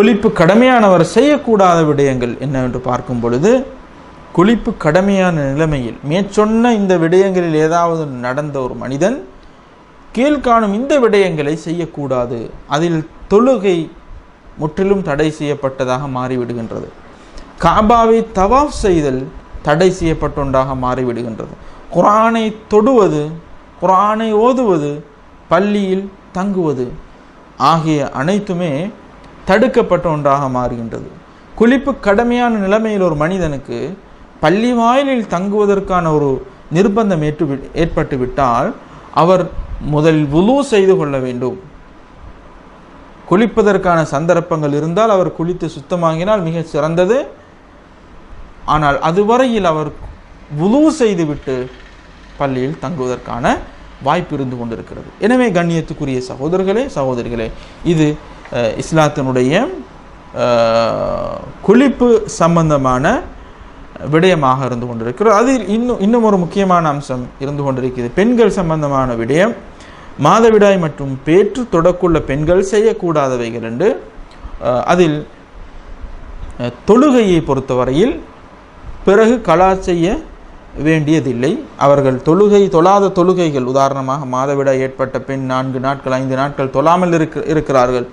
குளிப்பு கடமையானவர் செய்யக்கூடாத விடயங்கள் என்னவென்று பார்க்கும் பொழுது குளிப்பு கடமையான நிலைமையில் மேற்சொன்ன இந்த விடயங்களில் ஏதாவது நடந்த ஒரு மனிதன் கீழ்காணும் இந்த விடயங்களை செய்யக்கூடாது. அதில் தொழுகை முற்றிலும் தடை செய்யப்பட்டதாக மாறிவிடுகின்றது. காபாவை தவாஃப் செய்தல் தடை செய்யப்பட்டொன்றாக மாறிவிடுகின்றது. குரானை தொடுவது குரானை ஓதுவது பள்ளியில் தங்குவது ஆகிய அனைத்துமே தடுக்கப்பட்ட ஒன்றாக மாறுகின்றது. குளிப்பு கடமையான நிலைமையில் ஒரு மனிதனுக்கு பள்ளி வாயிலில் தங்குவதற்கான ஒரு நிர்பந்தம் ஏற்று ஏற்பட்டு விட்டால் அவர் முதலில் உலு செய்து கொள்ள வேண்டும். குளிப்பதற்கான சந்தர்ப்பங்கள் இருந்தால் அவர் குளித்து சுத்தமாகினால் மிக சிறந்தது. ஆனால் அதுவரையில் அவர் உலு செய்துவிட்டு பள்ளியில் தங்குவதற்கான வாய்ப்பு இருந்து கொண்டிருக்கிறது. எனவே கண்ணியத்துக்குரிய சகோதரர்களே சகோதரிகளே இது இஸ்லாத்தினுடைய குளிப்பு சம்பந்தமான விடயமாக இருந்து கொண்டிருக்கிறது. அதில் இன்னும் இன்னும் ஒரு முக்கியமான அம்சம் இருந்து கொண்டிருக்கிறது. பெண்கள் சம்பந்தமான விடயம் மாதவிடாய் மற்றும் பேற்று தொடக்குள்ள பெண்கள் செய்யக்கூடாதவைகள் என்று அதில் தொழுகையை பொறுத்தவரையில் பிறகு கலா செய்ய வேண்டியதில்லை. அவர்கள் தொழுகை தொழாத தொழுகைகள் உதாரணமாக மாதவிடாய் ஏற்பட்ட பெண் நான்கு நாட்கள் ஐந்து நாட்கள் தொழாமல் இருக்க இருக்கிறார்கள்.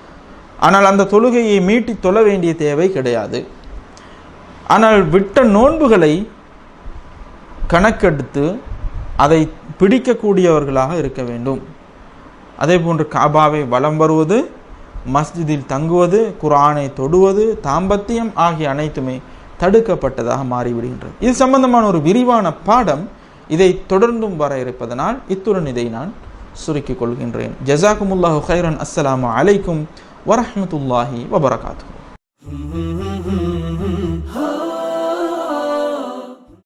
ஆனால் அந்த தொழுகையை மீட்டி தொழ வேண்டிய தேவை கிடையாது. ஆனால் விட்ட நோன்புகளை கணக்கெடுத்து அதை பிடிக்கக்கூடியவர்களாக இருக்க வேண்டும். அதே போன்று காபாவை வலம் வருவது மஸ்ஜிதில் தங்குவது குரானை தொடுவது தாம்பத்தியம் ஆகிய அனைத்துமே தடுக்கப்பட்டதாக மாறிவிடுகின்றது. இது சம்பந்தமான ஒரு விரிவான பாடம். இதை தொடர்ந்தும் வர இருப்பதனால் இத்துடன் இதை நான் சுருக்கிக் கொள்கின்றேன். ஜசாக்குமுல்லாஹு ஹைரன் அஸ்ஸலாமு அலைக்கும். ورحمة الله وبركاته.